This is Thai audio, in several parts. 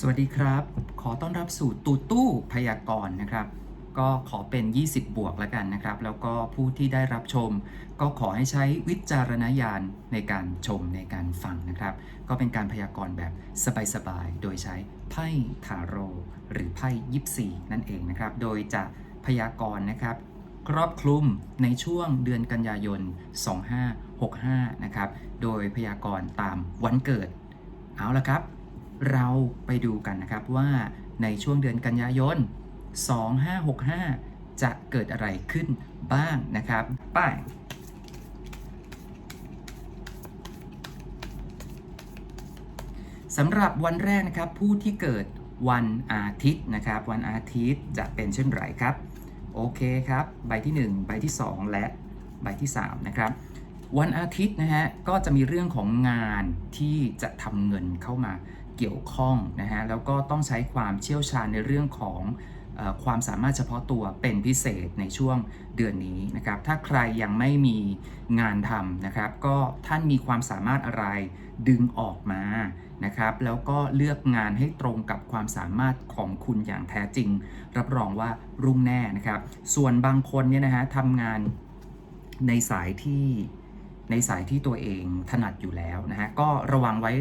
สวัสดีครับ ขอต้อนรับสู่ตูตู้พยากรณ์นะครับ ก็ขอเป็น 20 บวกแล้วกันนะครับ แล้วก็ผู้ที่ได้รับชม ก็ขอให้ใช้วิจารณญาณในการชมในการฟังนะครับ ก็เป็นการพยากรณ์แบบสบายๆ โดยใช้ไพ่ทาโร่หรือไพ่ยิปซีนั่นเองนะครับ โดยจะพยากรณ์นะครับครอบคลุมในช่วงเดือนกันยายน 2565 นะครับ โดยพยากรณ์ตามวันเกิด เอาละครับ เราไปดูกันนะครับว่าในช่วงเดือนกันยายน 2565 จะเกิดอะไรขึ้นบ้างนะครับ ไป้ายสำหรับวันแรกนะครับผู้ที่เกิดวันอาทิตย์นะครับ วันอาทิตย์จะเป็นเช่นไรครับ โอเคครับ ใบที่ 1 ใบที่ 2 และใบที่ 3 นะครับ วันอาทิตย์นะฮะก็จะมีเรื่องของงานที่จะทำเงินเข้ามา เกี่ยวข้องนะฮะแล้วก็ต้องใช้ความเชี่ยวชาญในเรื่องของอความสามารถเฉพาะตัวเป็นพิเศษในช่วงเดือนนี้นะครับ ถ้าใครยังไม่มีงานทำนะครับ ก็ท่านมีความสามารถอะไรดึงออกมานะครับ แล้วก็เลือกงานให้ตรงกับความสามารถของคุณอย่างแท้จริง รับรองว่ารุ่งแน่นะครับ ส่วนบางคนเนี่ยนะฮะทำงานในสายที่ในสายที่ตัวเองถนัดอยู่แล้วนะฮะก็ระวังไว้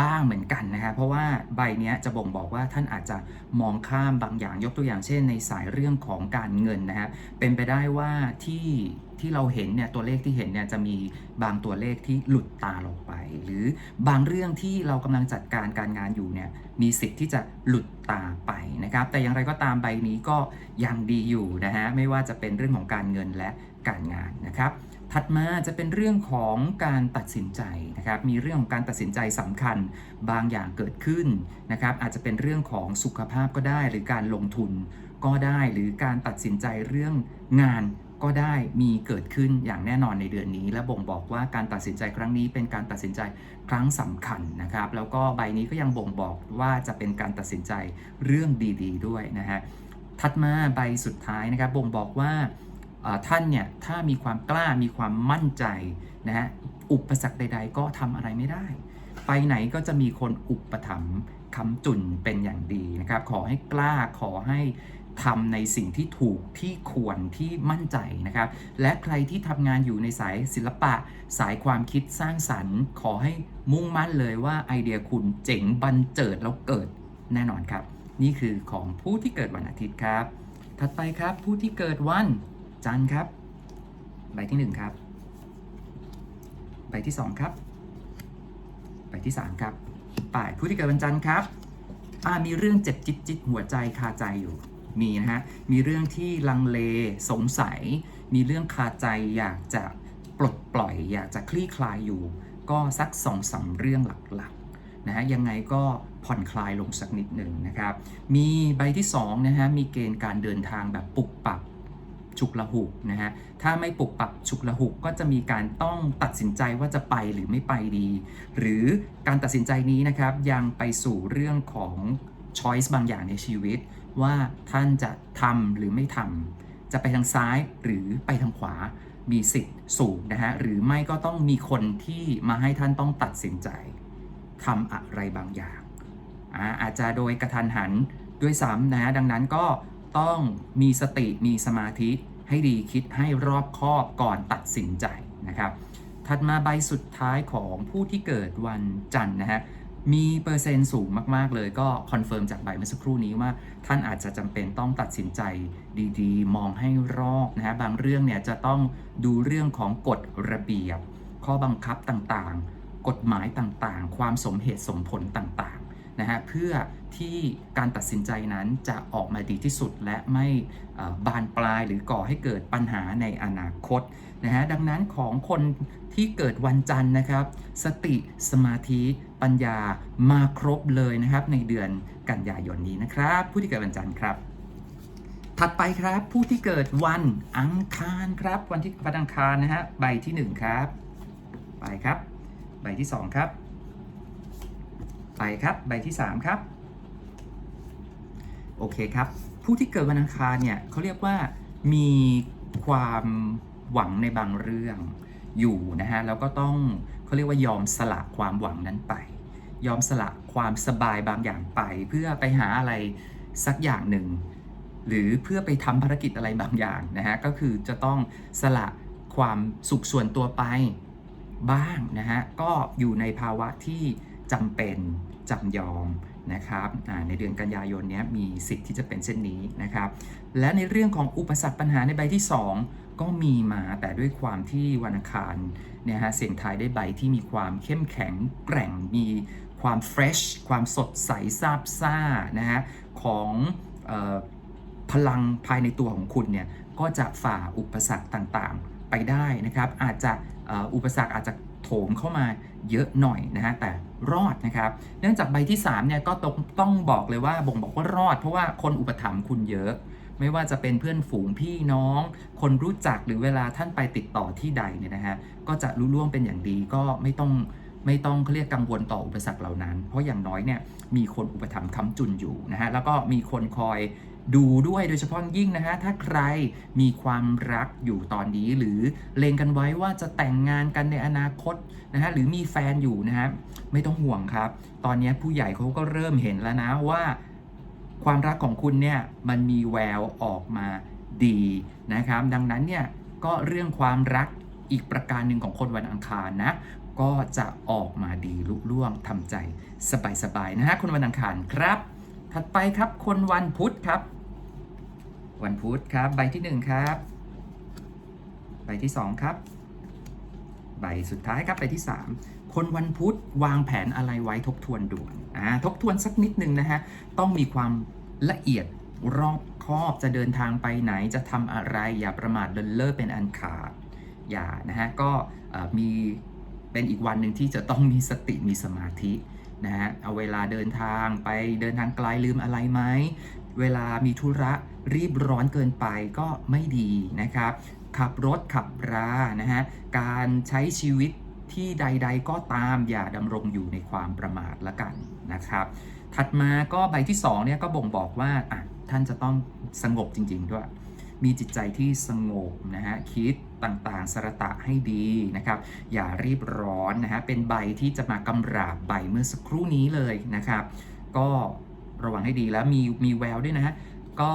บ้างเหมือนกันนะครับเพราะว่าใบนี้จะบ่งบอกว่าท่านอาจจะมองข้ามบางอย่างยกตัวอย่างเช่น ในสายเรื่องของการเงินนะครับเป็นไปได้ว่าที่ที่เราเห็นเนี่ยตัวเลขที่เห็นเนี่ยจะมีบางตัวเลขที่หลุดตาลงไป หรือบางเรื่องที่เรากำลังจัดการการงานอยู่เนี่ยมีสิทธิ์ที่จะหลุดตาไปนะครับแต่อย่างไรก็ตามใบนี้ก็ยังดีอยู่นะฮะไม่ว่าจะเป็นเรื่องของการเงินและการงานนะครับ ถัดมาจะเป็นเรื่องของการตัดสินใจนะครับ มีเรื่องของการตัดสินใจสำคัญบางอย่างเกิดขึ้นนะครับ อาจจะเป็นเรื่องของสุขภาพก็ได้ หรือการลงทุนก็ได้ หรือการตัดสินใจเรื่องงานก็ได้มีเกิดขึ้นอย่างแน่นอนในเดือนนี้ และบ่งบอกว่าการตัดสินใจครั้งนี้เป็นการตัดสินใจครั้งสำคัญนะครับ แล้วก็ใบนี้ก็ยังบ่งบอกว่าจะเป็นการตัดสินใจเรื่องดี ๆ ด้วยนะฮะถัดมาใบสุดท้ายนะครับบ่งบอกว่า ท่านเนี่ยถ้ามีความกล้ามีความมั่นใจนะฮะอุปสรรคใด ๆ ก็ทำอะไรไม่ได้ ไปไหนก็จะมีคนอุปถัมภ์คำจุนเป็นอย่างดีนะครับ ขอให้กล้าขอให้ทำในสิ่งที่ถูกที่ควรที่มั่นใจนะครับ และใครที่ทำงานอยู่ในสายศิลปะ สายความคิดสร้างสรรค์ ขอให้มุ่งมั่นเลยว่าไอเดียคุณเจ๋งบันเจิดแล้วเกิดแน่นอนครับ นี่คือของผู้ที่เกิดวันอาทิตย์ครับ ถัดไปครับผู้ที่เกิดวัน จันทร์ครับ ใบที่ 1 ครับ ใบที่ 2 ครับ ใบที่ 3 ครับป่ายผู้ที่เกิดวันจันทร์ครับมีเรื่องเจ็บจิตจิตหัวใจคาใจอยู่มีนะฮะมีเรื่องที่ลังเลสงสัย มีเรื่องคาใจอยากจะปลดปล่อย อยากจะคลี่คลายอยู่ ก็สักสองสามเรื่องหลักๆนะฮะยังไงก็ผ่อนคลายลงสักนิดหนึ่งนะครับ มีใบที่2นะฮะมีเกณฑ์การเดินทางแบบปุบปับ ฉุกละหุกนะฮะ ถ้าไม่ปรับปรับฉุกละหุกก็จะมีการต้องตัดสินใจว่าจะไปหรือไม่ไปดี หรือการตัดสินใจนี้นะครับยังไปสู่เรื่องของช้อยส์บางอย่างในชีวิต ว่าท่านจะทำหรือไม่ทำจะไปทางซ้ายหรือไปทางขวามีสิทธิ์สูงนะฮะ หรือไม่ก็ต้องมีคนที่มาให้ท่านต้องตัดสินใจทำอะไรบางอย่างอาอาจจะโดยกระทันหันด้วยซ้ำนะฮะ ดังนั้นก็ ต้องมีสติมีสมาธิให้ดีคิดให้รอบคอบก่อนตัดสินใจนะครับ ถัดมาใบสุดท้ายของผู้ที่เกิดวันจันทร์นะฮะมีเปอร์เซ็นต์สูงมาก ๆ เลยก็คอนเฟิร์มจากใบเมื่อสักครู่นี้ว่า ท่านอาจจะจำเป็นต้องตัดสินใจดีๆ มองให้รอบนะฮะบางเรื่องเนี่ยจะต้องดูเรื่องของกฎระเบียบ ข้อบังคับต่างๆ กฎหมายต่างๆ ความสมเหตุสมผลต่างๆนะฮะเพื่อ ที่การตัดสินใจนั้นจะออกมาดีที่สุดและไม่บานปลายหรือก่อให้เกิดปัญหาในอนาคตนะฮะดังนั้นของคนที่เกิดวันจันทร์นะครับ สติสมาธิปัญญามาครบเลยนะครับในเดือนกันยายนนี้นะครับ ผู้ที่เกิดวันจันทร์ครับ ถัดไปครับผู้ที่เกิดวันอังคารครับ วันที่วันอังคารนะฮะใบที่หนึ่งครับ ไปครับ ใบที่สองครับ ไปครับ ใบที่ 3 ครับ โอเคครับ ผู้ที่เกิดวันอังคารเนี่ยเขาเรียกว่ามีความหวังในบางเรื่องอยู่นะฮะแล้วก็ต้องเขาเรียกว่ายอมสละความหวังนั้นไป ยอมสละความสบายบางอย่างไป เพื่อไปหาอะไรสักอย่างหนึ่ง หรือเพื่อไปทำภารกิจอะไรบางอย่างนะฮะก็คือจะต้องสละความสุขส่วนตัวไปบ้างนะฮะก็อยู่ในภาวะที่จำเป็นจำยอม นะครับในเดือนกันยายนนี้มีสิทธิ์ที่จะเป็นเช่นนี้นะครับ และในเรื่องของอุปสรรคปัญหาในใบที่ 2 ก็มีมาแต่ด้วยความที่วันอังคารเนี่ยฮะเสียงทายได้ใบที่มีความเข้มแข็งแกร่งมีความเฟรชความสดใสซาบซ่านะฮะของออพลังภายในตัวของคุณเนี่ยก็จะฝ่าอุปสรรคต่างๆไปได้นะครับ อาจจะอุปสรรคอาจจะ โถมเข้ามาเยอะหน่อยนะฮะแต่รอดนะครับ เนื่องจากใบที่3เนี่ยก็ต้องต้องบอกเลยว่าบ่งบอกว่ารอด เพราะว่าคนอุปถัมภ์คุณเยอะ ไม่ว่าจะเป็นเพื่อนฝูงพี่น้อง คนรู้จักหรือเวลาท่านไปติดต่อที่ใดเนี่ยนะฮะก็จะรู้ล่วงเป็นอย่างดีก็ไม่ต้องไม่ต้องเขาเรียกกังวลต่ออุปสรรคเหล่านั้น เพราะอย่างน้อยเนี่ยมีคนอุปถัมภ์ค้ำจุนอยู่นะฮะแล้วก็มีคนคอย ดูด้วยโดยเฉพาะยิ่งนะฮะ ถ้าใครมีความรักอยู่ตอนนี้ หรือเลงกันไว้ว่าจะแต่งงานกันในอนาคตนะฮะ หรือมีแฟนอยู่นะฮะ ไม่ต้องห่วงครับ ตอนนี้ผู้ใหญ่เขาก็เริ่มเห็นแล้วนะว่า ความรักของคุณเนี่ยมันมีแววออกมาดีนะครับ ดังนั้นเนี่ยก็เรื่องความรักอีกประการหนึ่งของคนวันอังคารนะก็จะออกมาดีลุล่วงทำใจสบายๆนะฮะคนวันอังคารครับ ถัดไปครับคนวันพุธครับ วันพุธครับ ใบที่หนึ่งครับ ใบที่สองครับ ใบสุดท้ายครับใบที่ 3 คนวันพุธวางแผนอะไรไว้ทบทวนด่วนอ่าทบทวนสักนิดนึงนะฮะ ต้องมีความละเอียดรอบคอบจะเดินทางไปไหนจะทำอะไร อย่าประมาทเลินเล่อเป็นอันขาดอย่านะฮะก็มีเป็นอีกวันหนึ่งที่จะต้องมีสติมีสมาธินะฮะเอาเวลาเดินทางไปเดินทางไกลลืมอะไรไหม เวลามีธุระรีบร้อนเกินไปก็ไม่ดีนะครับ ขับรถขับรานะฮะการใช้ชีวิตที่ใด ๆ ก็ตามอย่าดำรงอยู่ในความประมาทละกันนะครับ ถัดมาก็ใบที่2เนี่ยก็บ่งบอกว่าอะท่านจะต้องสงบจริง ๆ ด้วย มีจิตใจที่สงบนะฮะคิดต่างๆ สระตะให้ดีนะครับ อย่ารีบร้อนนะฮะเป็นใบที่จะมากำราบใบเมื่อสักครู่นี้เลยนะครับ ก็ ระวังให้ดีแล้วมีมีแววด้วยนะฮะก็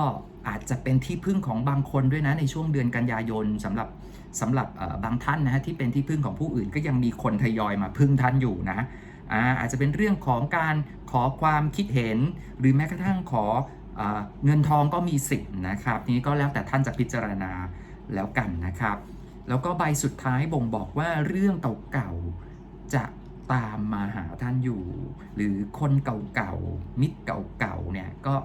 อาจจะเป็นที่พึ่งของบางคนด้วยนะในช่วงเดือนกันยายนสำหรับสำหรับบางท่านนะฮะที่เป็นที่พึ่งของผู้อื่นก็ยังมีคนทยอยมาพึ่งท่านอยู่นะอาจจะเป็นเรื่องของการขอความคิดเห็น หรือแม้กระทั่งขอเออเงินทองก็มีสิทธิ์นะครับนี้ก็แล้วแต่ท่านจะพิจารณาแล้วกันนะครับ แล้วก็ใบสุดท้ายบ่งบอกว่าเรื่องเก่าๆจะ ตามมาหาท่านอยู่ หรือคนเก่าๆมิตรเก่าๆเนี่ยก็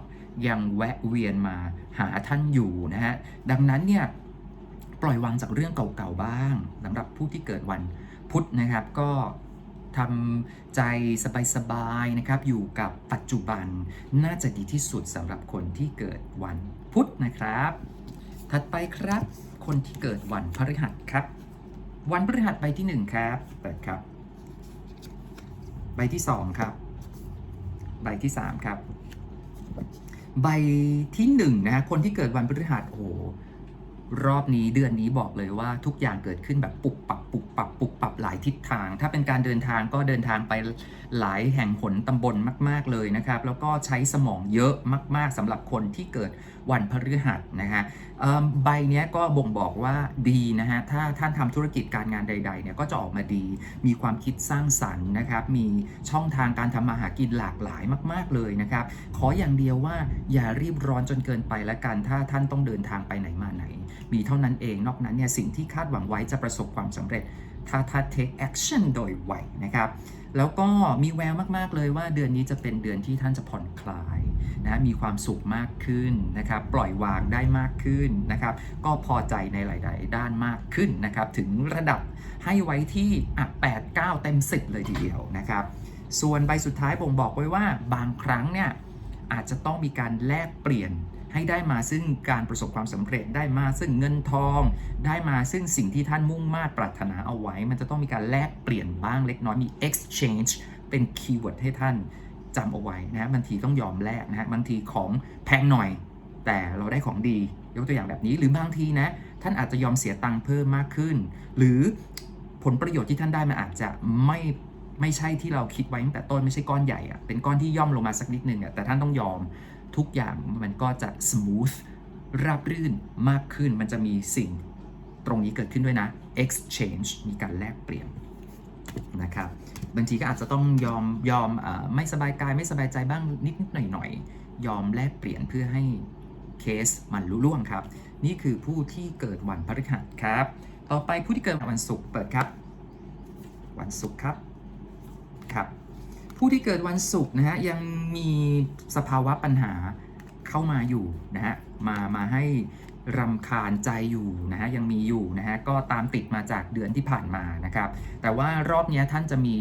ยังแวะเวียนมาหาท่านอยู่นะฮะดังนั้นเนี่ยปล่อยวางจากเรื่องเก่าๆบ้างสำหรับผู้ที่เกิดวันพุธนะครับก็ทำใจสบายๆนะครับ อยู่กับปัจจุบันน่าจะดีที่สุดสำหรับคนที่เกิดวันพุธนะครับ ถัดไปครับ คนที่เกิดวันพฤหัสครับ วันพฤหัสใบที่หนึ่งครับเปิดครับ ใบที่สองครับ ใบที่สามครับ ใบที่หนึ่งนะฮะคนที่เกิดวันพฤหัสโอ้รอบนี้เดือนนี้บอกเลยว่าทุกอย่างเกิดขึ้นแบบปุบปับปุบปับปุบปับหลายทิศทาง ถ้าเป็นการเดินทางก็เดินทางไปหลายแห่งหนตำบลมาก ๆเลยนะครับ แล้วก็ใช้สมองเยอะมาก ๆสำหรับคนที่เกิดวันพฤหัสนะฮะใบเนี้ยก็บ่งบอกว่าดีนะฮะถ้าท่านทำธุรกิจการงานใดๆเนี่ยก็จะออกมาดี มีความคิดสร้างสรรค์นะครับ มีช่องทางการทำมาหากินหลากหลายมาก ๆเลยนะครับ ขออย่างเดียวว่าอย่ารีบร้อนจนเกินไปละกัน ถ้าท่านต้องเดินทางไปไหนมาไหน มีเท่านั้นเองนอกนั้นเนี่ยสิ่งที่คาดหวังไว้จะประสบความสำเร็จ ถ้าท่าน take action โดยไวนะครับ แล้วก็มีแววมากๆเลยว่าเดือนนี้จะเป็นเดือนที่ท่านจะผ่อนคลายนะมีความสุขมากขึ้นนะครับ ปล่อยวางได้มากขึ้นนะครับ ก็พอใจในหลาย ๆ ด้านมากขึ้นนะครับ ถึงระดับให้ไว้ที่อะ8 9เต็ม10เลยทีเดียวนะครับ ส่วนใบสุดท้ายบ่งบอกไว้ว่าบางครั้งเนี่ยอาจจะต้องมีการแลกเปลี่ยน ให้ได้มาซึ่งการประสบความสำเร็จได้มาซึ่งเงินทอง ได้มาซึ่งสิ่งที่ท่านมุ่งมา่ปรารถนาเอาไว้ มันจะต้องมีการแลกเปลี่ยนบ้างเล็กน้อยมี exchange เป็นคีย์เวิร์ดให้ท่านจำเอาไว้นะบางทีต้องยอมแลกนะฮะบางทีของแพงหน่อย แต่เราได้ของดียกตัวอย่างแบบนี้หรือบางทีนะท่านอาจจะยอมเสียตังค์เพิ่มมากขึ้น หรือผลประโยชน์ที่ท่านได้มันอาจจะไม่ไม่ใช่ที่เราคิดไว้ตั้งแต่ต้นไม่ใช่ก้อนใหญ่อะเป็นก้อนที่ย่อมลงมาสักนิดนึงอะแต่ท่านต้องยอม ทุกอย่างมันก็จะ smooth ราบรื่นมากขึ้น มันจะมีสิ่งตรงนี้เกิดขึ้นด้วยนะ exchange มีการแลกเปลี่ยนนะครับ บางทีก็อาจจะต้องยอมยอมอไม่สบายกายไม่สบายใจบ้างนิดนิดหน่อยหน่อยๆยอมแลกเปลี่ยนเพื่อให้เคสมันลุล่วงครับ นี่คือผู้ที่เกิดวันพฤหัสครับ ต่อไปผู้ที่เกิดวันศุกร์เปิดครับ วันศุกร์ครับครับ ผู้ที่เกิดวันศุกร์นะฮะยังมีสภาวะปัญหาเข้ามาอยู่นะฮะมามาให้รำคาญใจอยู่นะฮะยังมีอยู่นะฮะก็ตามติดมาจากเดือนที่ผ่านมานะครับ แต่ว่ารอบนี้ท่านจะมี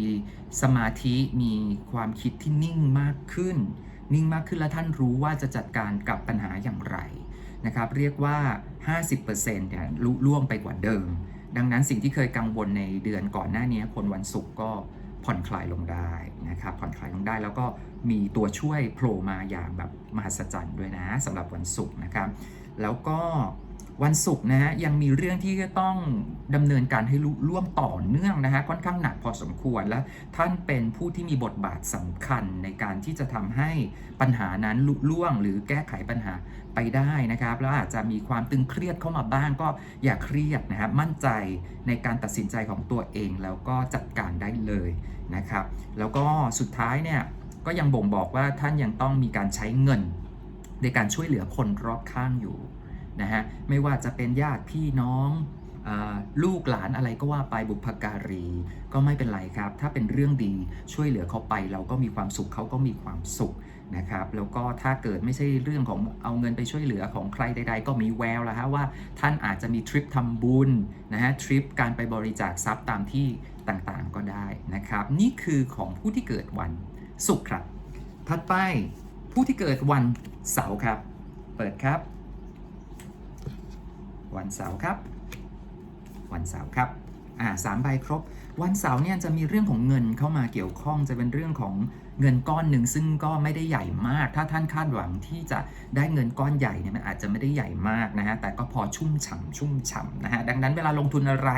สมาธิมีความคิดที่นิ่งมากขึ้น นิ่งมากขึ้นและท่านรู้ว่าจะจัดการกับปัญหาอย่างไรนะครับ เรียกว่า 50%เนี่ยลุล่วงไปกว่าเดิม ดังนั้นสิ่งที่เคยกังวลในเดือนก่อนหน้านี้คนวันศุกร์ก็ ผ่อนคลายลงได้นะครับผ่อนคลายลงได้แล้วก็ มีตัวช่วยโผล่มาอย่างแบบมหัศจรรย์ด้วยนะสำหรับวันศุกร์นะครับ แล้วก็วันศุกร์นะฮะยังมีเรื่องที่จะต้องดำเนินการให้ลุล่วงต่อเนื่องนะฮะค่อนข้างหนักพอสมควรและท่านเป็นผู้ที่มีบทบาทสำคัญในการที่จะทำให้ปัญหานั้นลุล่วง หรือแก้ไขปัญหาไปได้นะครับแล้วอาจจะมีความตึงเครียดเข้ามาบ้างก็อย่าเครียดนะครับมั่นใจในการตัดสินใจของตัวเองแล้วก็จัดการได้เลยนะครับ แล้วก็สุดท้ายเนี่ย ก็ยังบ่งบอกว่าท่านยังต้องมีการใช้เงิน ในการช่วยเหลือคนรอบข้างอยู่นะฮะไม่ว่าจะเป็นญาติพี่น้องลูกหลานอะไรก็ว่าไปบุพการี ก็ไม่เป็นไรครับ ถ้าเป็นเรื่องดีช่วยเหลือเขาไป เราก็มีความสุขเขาก็มีความสุขนะครับแล้วก็ถ้าเกิดไม่ใช่เรื่องของเอาเงินไปช่วยเหลือของใครใด ๆ ก็มีแววแล้วฮะว่าท่านอาจจะมีทริปทำบุญนะฮะทริปการไปบริจาคทรัพย์ตามที่ต่างๆก็ได้นะครับ นี่คือของผู้ที่เกิดวัน ศุกร์ครับ ถัดไปผู้ที่เกิดวันเสาร์ครับ เปิดครับ วันเสาร์ครับ วันเสาร์ครับอ่าสามใบครบ วันเสาร์เนี่ยจะมีเรื่องของเงินเข้ามาเกี่ยวข้องจะเป็นเรื่องของ เงินก้อนหนึ่งซึ่งก็ไม่ได้ใหญ่มาก ถ้าท่านคาดหวังที่จะได้เงินก้อนใหญ่เนี่ยมันอาจจะไม่ได้ใหญ่มากนะฮะแต่ก็พอชุ่มฉ่ำชุ่มฉ่ำนะฮะดังนั้นเวลาลงทุนอะไร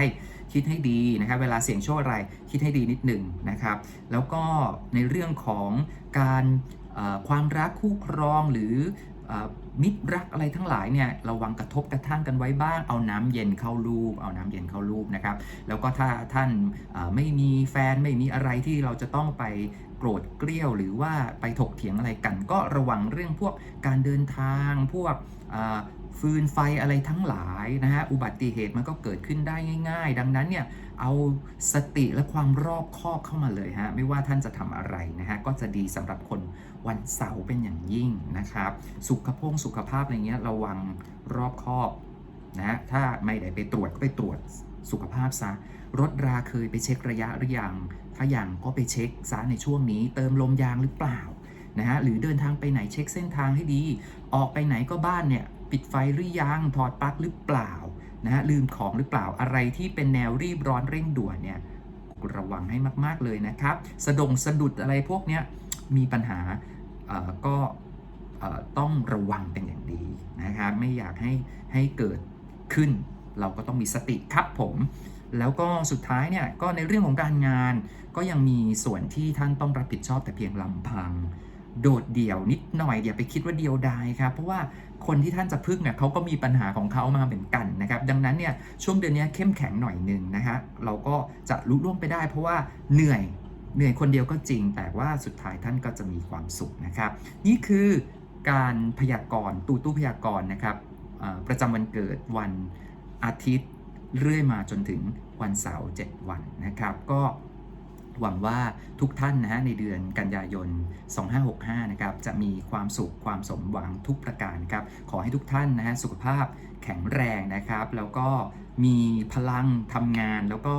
คิดให้ดีนะครับเวลาเสี่ยงโชคอะไรคิดให้ดีนิดหนึ่งนะครับแล้วก็ในเรื่องของการความรักคู่ครองหรือมิตรรักอะไรทั้งหลายเนี่ยระวังกระทบกระทั่งกันไว้บ้าง เอาน้ำเย็นเข้ารูป เอาน้ำเย็นเข้ารูปนะครับ แล้วก็ถ้าท่านไม่มีแฟนไม่มีอะไรที่เราจะต้องไป โกรธเกลี้ยวหรือว่าไปถกเถียงอะไรกัน ก็ระวังเรื่องพวกการเดินทางพวกฟืนไฟอะไรทั้งหลายนะฮะอุบัติเหตุมันก็เกิดขึ้นได้ง่าย ๆ ดังนั้นเนี่ยเอาสติและความรอบคอบเข้ามาเลยฮะไม่ว่าท่านจะทำอะไรนะฮะก็จะดีสำหรับคนวันเสาร์เป็นอย่างยิ่งนะครับ สุขภพสุขภาพอะไรเงี้ยระวังรอบคอบนะถ้าไม่ได้ไปตรวจก็ไปตรวจสุขภาพซะรถราเคยไปเช็คระยะหรือยัง ถ้ายังก็ไปเช็คซะในช่วงนี้ เติมลมยางหรือเปล่านะฮะหรือเดินทางไปไหนเช็คเส้นทางให้ดี ออกไปไหนก็บ้านเนี่ยปิดไฟหรือยังถอดปลั๊กหรือเปล่านะฮะลืมของหรือเปล่าอะไรที่เป็นแนวรีบร้อนเร่งด่วนเนี่ยระวังให้มากๆเลยนะครับ สะดงสะดุดอะไรพวกเนี้ยมีปัญหาก็ต้องระวังเป็นอย่างดีนะครับไม่อยากให้ให้เกิดขึ้น เราก็ต้องมีสติครับผม แล้วก็สุดท้ายเนี่ยก็ในเรื่องของการงาน ก็ยังมีส่วนที่ท่านต้องรับผิดชอบแต่เพียงลำพัง โดดเดี่ยวนิดหน่อยอย่าไปคิดว่าเดียวดายครับ เพราะว่าคนที่ท่านจะพึ่งเนี่ยเขาก็มีปัญหาของเขามาเหมือนกันนะครับ ดังนั้นเนี่ยช่วงเดือนนี้เข้มแข็งหน่อยหนึ่งนะฮะเราก็จะลุล่วงไปได้ เพราะว่าเหนื่อยเหนื่อยคนเดียวก็จริง แต่ว่าสุดท้ายท่านก็จะมีความสุขนะครับ นี่คือการพยากรณ์ตูตู้พยากรณ์นะครับประจำวันเกิดวันอาทิตย์ เรื่อยมาจนถึงวันเสาร์7วันนะครับ ก็หวังว่าทุกท่านนะฮะในเดือนกันยายน 2565 นะครับ จะมีความสุขความสมหวังทุกประการครับ ขอให้ทุกท่านนะฮะสุขภาพแข็งแรงนะครับ แล้วก็มีพลังทำงาน แล้วก็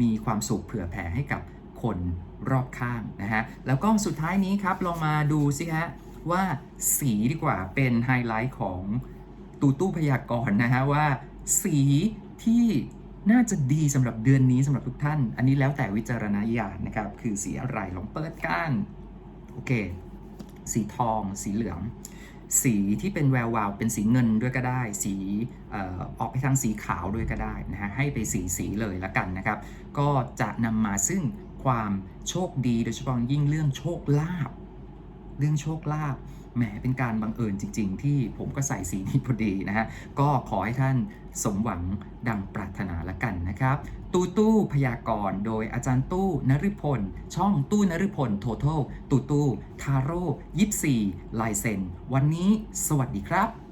มีความสุขเผื่อแผ่ให้กับคนรอบข้างนะฮะ แล้วก็สุดท้ายนี้ครับลองมาดูสิฮะว่าสีดีกว่าเป็นไฮไลท์ของตูตู้พยากรณ์นะฮะว่าสี ที่น่าจะดีสำหรับเดือนนี้สำหรับทุกท่าน อันนี้แล้วแต่วิจารณญาณนะครับ คือสีอะไรลองเปิดก้านโอเค สีทอง สีเหลือง สีที่เป็นแวววาวเป็นสีเงินด้วยก็ได้ สีอออกไปทางสีขาวด้วยก็ได้นะฮะ ให้ไปสีสีเลยละกันนะครับ ก็จะนำมาซึ่งความโชคดีโดยเฉพาะยิ่งเรื่องโชคลาภ เรื่องโชคลาภ แหมเป็นการบังเอิญจริง ๆ ที่ผมก็ใส่สีนี้พอดีนะฮะ ก็ขอให้ท่านสมหวังดังปรารถนาละกันนะครับ ตู้ตู้พยากรณ์โดยอาจารย์ตู้นฤพล ช่องตู้นฤพล Total ตู้ตู้ทาโร่ยิปซีลายเซ็น วันนี้สวัสดีครับ